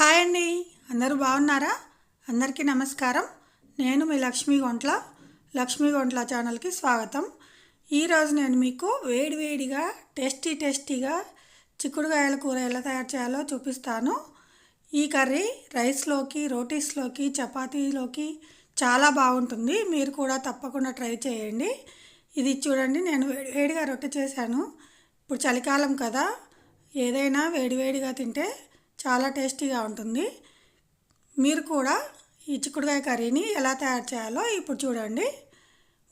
Hi అండి. అందరూ బాగున్నారా? అందరికీ నమస్కారం. నేను మీ లక్ష్మీ గొంట్ల. లక్ష్మీ గొంట్ల ఛానల్కి స్వాగతం. ఈరోజు నేను మీకు వేడివేడిగా టేస్టీ టేస్టీగా చిక్కుడుకాయల కూర ఎలా తయారు చేయాలో చూపిస్తాను. ఈ కర్రీ రైస్లోకి రోటీస్లోకి చపాతీలోకి చాలా బాగుంటుంది. మీరు కూడా తప్పకుండా ట్రై చేయండి. ఇది చూడండి నేను వేడి- వేడిగా రొట్టె చేశాను. ఇప్పుడు చలికాలం కదా. ఏదైనా వేడివేడిగా తింటే చాలా టేస్టీగా ఉంటుంది. మీరు కూడా ఈ చిక్కుడుకాయ కర్రీని ఎలా తయారు చేయాలో ఇప్పుడు చూడండి.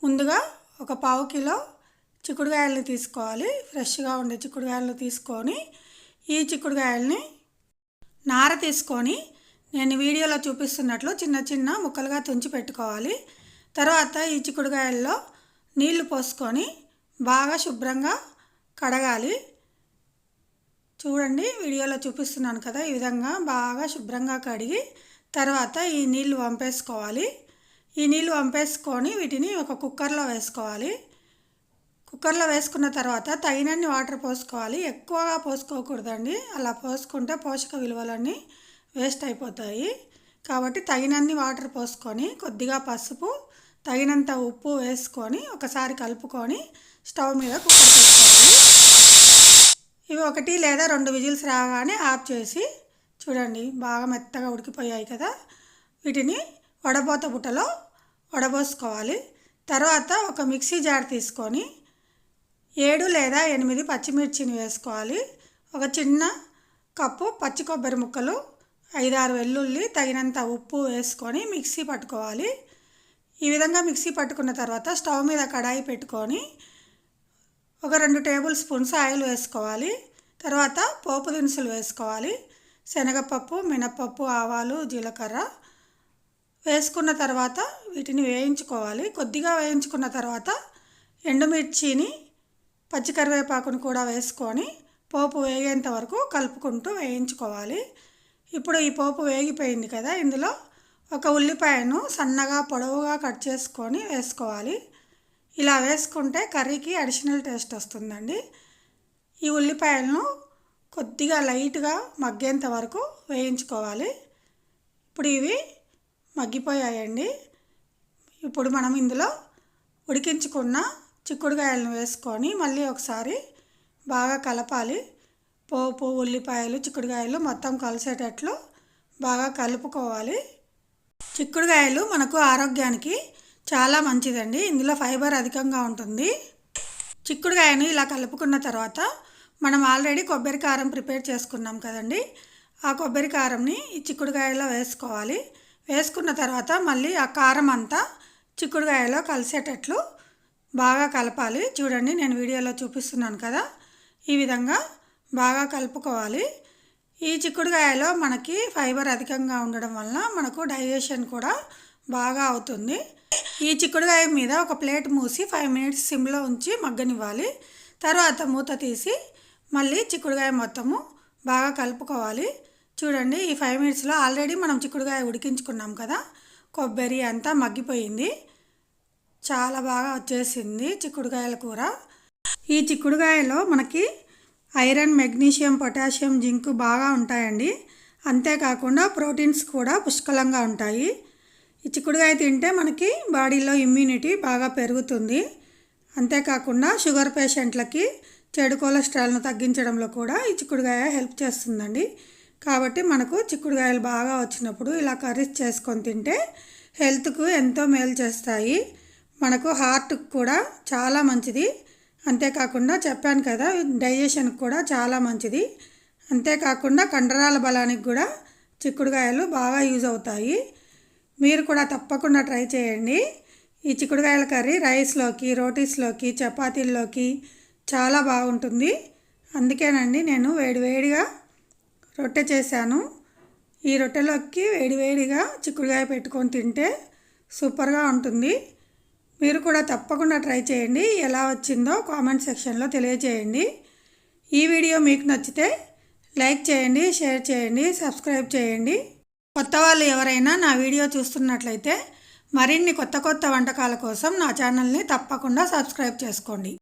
ముందుగా ఒక పావు కిలో చిక్కుడుకాయలని తీసుకోవాలి. ఫ్రెష్గా ఉండే చిక్కుడుకాయలను తీసుకొని ఈ చిక్కుడుకాయలని నార తీసుకొని నేను వీడియోలో చూపిస్తున్నట్లు చిన్న చిన్న ముక్కలుగా తుంచి పెట్టుకోవాలి. తర్వాత ఈ చిక్కుడుకాయల్లో నీళ్ళు పోసుకొని బాగా శుభ్రంగా కడగాలి. చూడండి వీడియోలో చూపిస్తున్నాను కదా ఈ విధంగా బాగా శుభ్రంగా కడిగి తర్వాత ఈ నీళ్ళు వంపేసుకోవాలి. ఈ నీళ్ళు వంపేసుకొని వీటిని ఒక కుక్కర్లో వేసుకోవాలి. కుక్కర్లో వేసుకున్న తర్వాత తగినన్ని వాటర్ పోసుకోవాలి. ఎక్కువగా పోసుకోకూడదండి. అలా పోసుకుంటే పోషక విలువలన్నీ వేస్ట్ అయిపోతాయి. కాబట్టి తగినన్ని వాటర్ పోసుకొని కొద్దిగా పసుపు తగినంత ఉప్పు వేసుకొని ఒకసారి కలుపుకొని స్టవ్ మీద కుక్కర్ పెట్టుకోవాలి. ఇవి ఒకటి లేదా రెండు విజిల్స్ రాగానే ఆఫ్ చేసి చూడండి బాగా మెత్తగా ఉడికిపోయాయి కదా. వీటిని వడపోత బుట్టలో వడబోసుకోవాలి. తర్వాత ఒక మిక్సీ జార్ తీసుకొని ఏడు లేదా ఎనిమిది పచ్చిమిర్చిని వేసుకోవాలి. ఒక చిన్న కప్పు పచ్చి కొబ్బరి ముక్కలు ఐదారు వెల్లుల్లి తగినంత ఉప్పు వేసుకొని మిక్సీ పట్టుకోవాలి. ఈ విధంగా మిక్సీ పట్టుకున్న తర్వాత స్టవ్ మీద కడాయి పెట్టుకొని ఒక రెండు టేబుల్ స్పూన్స్ ఆయిల్ వేసుకోవాలి. తర్వాత పోపు దినుసులు వేసుకోవాలి. శనగపప్పు మినపప్పు ఆవాలు జీలకర్ర వేసుకున్న తర్వాత వీటిని వేయించుకోవాలి. కొద్దిగా వేయించుకున్న తర్వాత ఎండుమిర్చిని పచ్చికరివేపాకును కూడా వేసుకొని పోపు వేగేంత వరకు కలుపుకుంటూ వేయించుకోవాలి. ఇప్పుడు ఈ పోపు వేగిపోయింది కదా ఇందులో ఒక ఉల్లిపాయను సన్నగా పొడవుగా కట్ చేసుకొని వేసుకోవాలి. ఇలా వేసుకుంటే కర్రీకి అడిషనల్ టేస్ట్ వస్తుందండి. ఈ ఉల్లిపాయలను కొద్దిగా లైట్గా మగ్గేంత వరకు వేయించుకోవాలి. ఇప్పుడు ఇవి మగ్గిపోయాయండి. ఇప్పుడు మనం ఇందులో ఉడికించుకున్న చిక్కుడుకాయలను వేసుకొని మళ్ళీ ఒకసారి బాగా కలపాలి. పోపు ఉల్లిపాయలు చిక్కుడుకాయలు మొత్తం కలిసేటట్లు బాగా కలుపుకోవాలి. చిక్కుడుకాయలు మనకు ఆరోగ్యానికి చాలా మంచిదండి. ఇందులో ఫైబర్ అధికంగా ఉంటుంది. చిక్కుడుకాయను ఇలా కలుపుకున్న తర్వాత మనం ఆల్రెడీ కొబ్బరి కారం ప్రిపేర్ చేసుకున్నాం కదండి. ఆ కొబ్బరి కారంని ఈ చిక్కుడుకాయలో వేసుకోవాలి. వేసుకున్న తర్వాత మళ్ళీ ఆ కారం అంతా చిక్కుడుకాయలో కలిసేటట్లు బాగా కలపాలి. చూడండి నేను వీడియోలో చూపిస్తున్నాను కదా. ఈ విధంగా బాగా కలుపుకోవాలి. ఈ చిక్కుడుకాయలో మనకి ఫైబర్ అధికంగా ఉండడం వలన మనకు డైజెషన్ కూడా బాగా అవుతుంది. ఈ చిక్కుడుకాయ మీద ఒక ప్లేట్ మూసి ఫైవ్ మినిట్స్ సిమ్లో ఉంచి మగ్గనివ్వాలి. తర్వాత మూత తీసి మళ్ళీ చిక్కుడుకాయ మొత్తము బాగా కలుపుకోవాలి. చూడండి ఈ ఫైవ్ మినిట్స్లో ఆల్రెడీ మనం చిక్కుడుకాయ ఉడికించుకున్నాం కదా. కొబ్బరి అంతా మగ్గిపోయింది. చాలా బాగా వచ్చేసింది చిక్కుడుకాయల కూర. ఈ చిక్కుడుకాయలో మనకి ఐరన్ మెగ్నీషియం పొటాషియం జింక్ బాగా ఉంటాయండి. అంతేకాకుండా ప్రోటీన్స్ కూడా పుష్కలంగా ఉంటాయి. ఈ చిక్కుడుకాయ తింటే మనకి బాడీలో ఇమ్యూనిటీ బాగా పెరుగుతుంది. అంతేకాకుండా షుగర్ పేషెంట్లకి చెడు కొలెస్ట్రాల్ను తగ్గించడంలో కూడా ఈ చిక్కుడుకాయ హెల్ప్ చేస్తుందండి. కాబట్టి మనకు చిక్కుడుకాయలు బాగా వచ్చినప్పుడు ఇలా కర్రీస్ చేసుకొని తింటే హెల్త్కు ఎంతో మేలు చేస్తాయి. మనకు హార్ట్కి కూడా చాలా మంచిది. అంతేకాకుండా చెప్పాను కదా డైజెషన్కి కూడా చాలా మంచిది. అంతేకాకుండా కండరాల బలానికి కూడా చిక్కుడుకాయలు బాగా యూజ్ అవుతాయి. మీరు కూడా తప్పకుండా ట్రై చేయండి. ఈ చిక్కుడుకాయల కర్రీ రైస్లోకి రోటీస్లోకి చపాతీల్లోకి చాలా బాగుంటుంది. అందుకేనండి నేను వేడివేడిగా రొట్టె చేశాను. ఈ రొట్టెలోకి వేడివేడిగా చిక్కుడుకాయ పెట్టుకొని తింటే సూపర్గా ఉంటుంది. మీరు కూడా తప్పకుండా ట్రై చేయండి. ఎలా వచ్చిందో కామెంట్ సెక్షన్లో తెలియజేయండి. ఈ వీడియో మీకు నచ్చితే లైక్ చేయండి షేర్ చేయండి సబ్స్క్రైబ్ చేయండి. కొత్త వాళ్ళు ఎవరైనా నా వీడియో చూస్తున్నట్లయితే మరిన్ని కొత్త కొత్త వంటకాల కోసం నా ఛానల్ని తప్పకుండా సబ్స్క్రైబ్ చేసుకోండి.